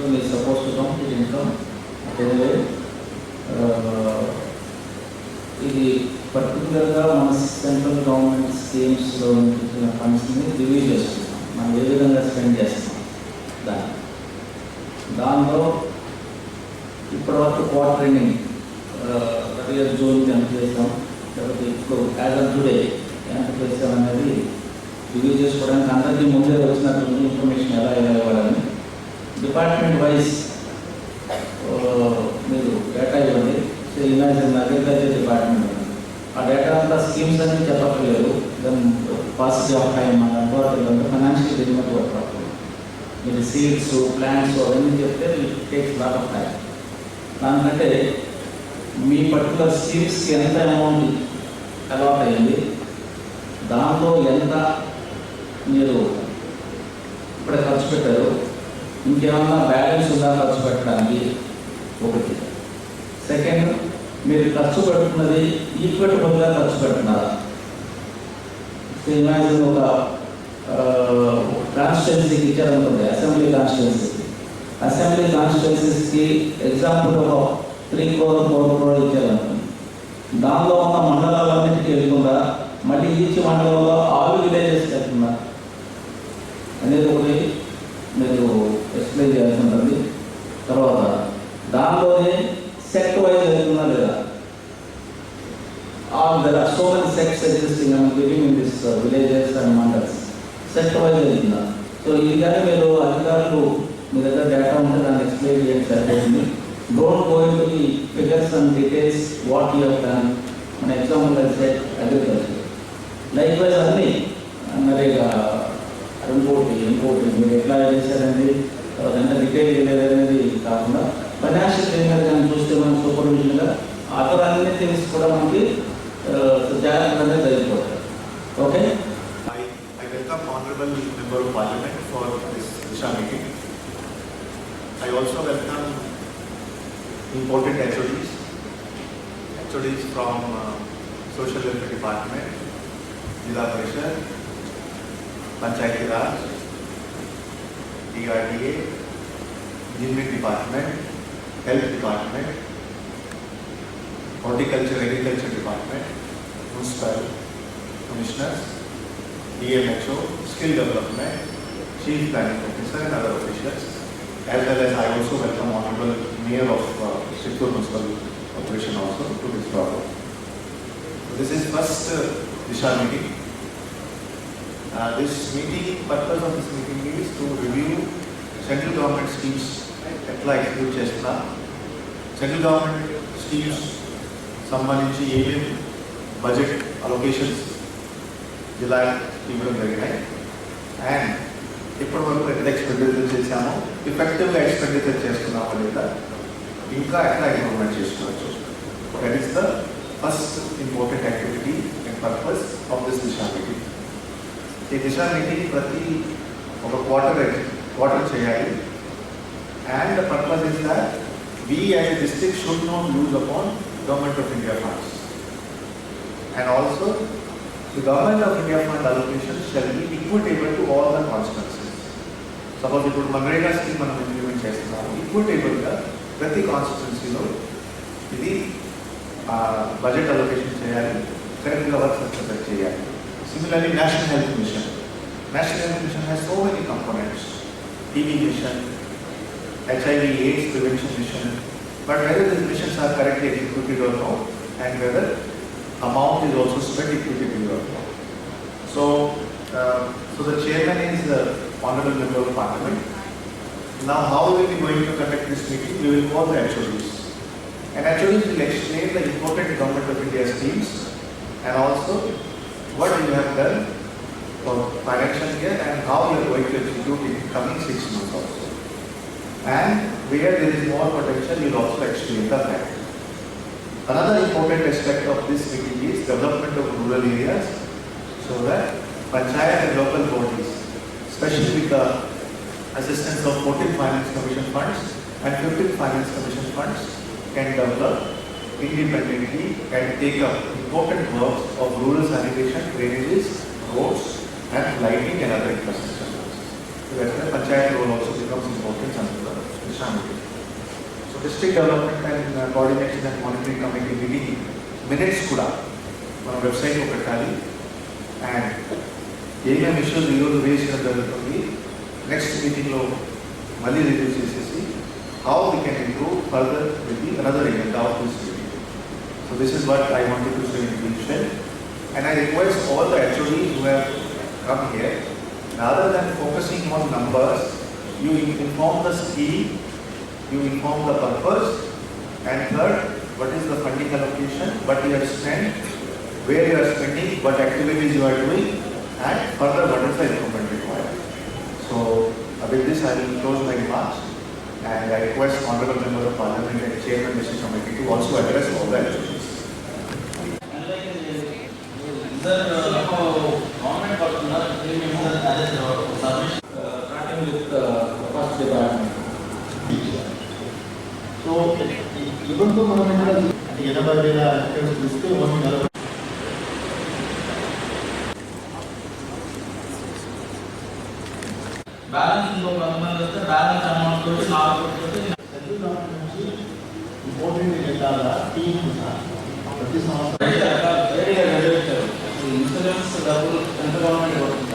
Anyway, అదే ఇది పర్టికులర్గా మన సెంట్రల్ గవర్నమెంట్ స్కీమ్స్లో ఇచ్చిన ఫండ్స్ని రివ్యూ చేస్తున్నాం మనం ఏ విధంగా స్పెండ్ చేస్తున్నాం దాన్ని దానిలో ఇప్పటివరకు క్వార్టర్ ఎండింగ్ థర్టీ జూన్ ఎంత చేస్తాం లేకపోతే ఇప్పుడు యాజ్ ఆఫ్ టుడే ఎంత చేస్తాం అనేది రివ్యూ చేసుకోవడానికి అందరికీ ముందే వచ్చినటువంటి ఇన్ఫర్మేషన్ ఎలా ఎలా ఇవ్వాలని డిపార్ట్మెంట్ వైజ్ మీరు డేటా ఇవ్వండి. సో ఇమాజిన్ అగ్రికల్చర్ డిపార్ట్మెంట్ ఆ డేటా అంతా స్కీమ్స్ అన్ని చెప్పట్లేదు దెన్ పాసిటీ ఆఫ్ టైం మన ఫైనాన్షియల్ డిగ్మెంట్ వర్క్ మీరు సీడ్స్ ప్లాంట్స్ అవన్నీ చెప్తే టేక్స్ లాట్ ఆఫ్ టైం దానికంటే మీ పర్టికులర్ స్కీమ్స్కి ఎంత అమౌంట్ అలాట్ అయ్యింది? దాంట్లో ఎంత మీరు ఇప్పుడే ఖర్చు పెట్టారు? ఇంకేమన్నా బ్యాలెన్స్ ఉందా ఖర్చు పెట్టడానికి? ఒకటి. సెకండ్ మీరు ఖర్చు పెడుతున్నది ఈక్విటబుల్గా ఖర్చు పెడుతున్నారా? ఇమాజిన్ ఒక కాన్స్టిట్యున్సీకి ఇచ్చారనుకోండి అసెంబ్లీ కాన్స్టిట్యున్సీకి అసెంబ్లీ కాన్స్టిట్యున్సీస్కి ఎగ్జాంపుల్ ఒక త్రీ క్రోర్ ఫోర్ క్రోర్ ఇచ్చారనుకోండి. దానిలో ఉన్న మండలాలన్నింటికి వెళ్ళకుండా మళ్ళీ ఈచ్ మండలంలో ఆరు విలేజెస్ వెళ్తుందా అనేది ఒకటి మీరు ఎక్స్ప్లెయిన్ చేయాల్సి ఉంటుంది తర్వాత దానిలోనే సెక్ట్ వైజ్ అవుతుందా లేదా all there are so many sects existing and living in this villages and mandals sect wise అవుతుందా సో ఇది కానీ మీరు అధికారులు మీ దగ్గర డేటా ఉంటే దాన్ని ఎక్స్ప్లెయిన్ చేయడం సరిపోతుంది. Don't go into the figures and details what you have done మన example set agriculture likewise అన్నీ నరేగా ఇంకోటి ఇంకోటి మీరు ఎట్లా చేశారండి? తర్వాత ఎంత డీటెయిల్ చేయలేదనేది కాకుండా ఫైనాన్షియల్ ట్రైనర్ కానీ చూస్తే మనం సూపర్విజన్గా అతను అన్ని థింగ్స్ కూడా మనకి జాగ్రత్తగా జరిగిపోతాయి okay I, I welcome Honorable Member of Parliament for this Disha meeting. I also welcome important HODs, HODs from uh, Social Welfare Department, Jila Parishad, Panchayati Raj, DRDA, जिनमें department health department horticulture agriculture department municipal commissioner D M H O skill development chief planning officer and other officials as well as I also welcome honourable mayor of Siddhpur municipal operation also to this problem this is first Disha meeting this meeting purpose of this meeting is to review central government schemes ఎట్లా execute చేస్తున్నా central government schemes సంబంధించి ఏమేమి budget allocations జిల్లా ఇవ్వడం జరిగినాయి. And ఇప్పటి వరకు ఎంత ఎక్స్పెండిచర్ చేశామో. ఎఫెక్టివ్గా ఎక్స్పెండిచర్ చేస్తున్నామో లేదా ఇంకా ఎట్లా ఇంప్రూవ్మెంట్ చేసుకోవచ్చు? That is the first important activity and purpose of this Disha meeting ఈ దిశా మీటింగ్ ప్రతి ఒక క్వార్టర్ క్వార్టర్ చేయాలి. And the purpose is that we as district should not lose upon government of India funds and also The government of India fund allocation shall be equitable to all the constituencies. Suppose ఇప్పుడు MNREGA scheme మనం implement చేస్తున్నాము ఈక్విటేబుల్గా ప్రతి కాన్స్టిట్యున్సీలో ఇది budget allocation చేయాలి కరెక్ట్గా work success చేయాలి similarly national health mission national health mission has so many components TB mission HIV AIDS prevention mission. But whether these missions are correctly executed or not, and whether amount is also spent equitably or not. So, uh, so the chairman is the honorable member of parliament. Now, how are we going to conduct this meeting? We will call the HODs. And HODs will explain the important government of India schemes and also what you have done for financial year and how you are going to execute in coming six months also. And where there is more potential, you will also explain the fact. Another important aspect of this meeting is development of rural areas so that panchayat and local bodies, especially with the assistance of 14 Finance Commission funds and 15 Finance Commission funds, can develop independently and take up important works of rural sanitation, drainages, roads, and lighting and other infrastructure. So that's why panchayat role also becomes important under the Disha meeting. So district development and coordination and monitoring committee meeting minutes కూడా మన వెబ్సైట్లో పెట్టాలి and ఏమేమి issues ఈరోజు race చేయడం జరుగుతుంది next మీటింగ్లో మళ్ళీ రివ్యూ చేసేసి how we can improve further with the another agenda of this meeting so this is what I wanted to say in division and I request all the HODs who have come here, rather than focusing on numbers, you inform the scheme, you inform the purpose, and third, what is the funding allocation, what you have spent, where you are spending, what activities you are doing, and further what is the improvement required. So uh, with this I will close my remarks and I request Honorable Member of Parliament and Chairman of the Committee to also address all that. Sir, ನಾವು government ಕೊಟ್ಟಿಲ್ಲ premium ಅದೇ submission ఇవ్వడంతో మనం ఇక్కడ అంటే ఎనభై వేల hectares ఇస్తే మనం నలభై బ్యాలెన్స్ ఇంకో కొంతమంది వస్తే బ్యాలెన్స్ అమౌంట్ తోటి నాలుగు తోటి సెంట్రల్ గవర్నమెంట్ నుంచి ఇంపార్టెంట్ ఏంటంటే టీమ్ ప్రతి సంవత్సరం ఇన్సూరెన్స్ డబ్బులు సెంట్రల్ గవర్నమెంట్ పడుతుంది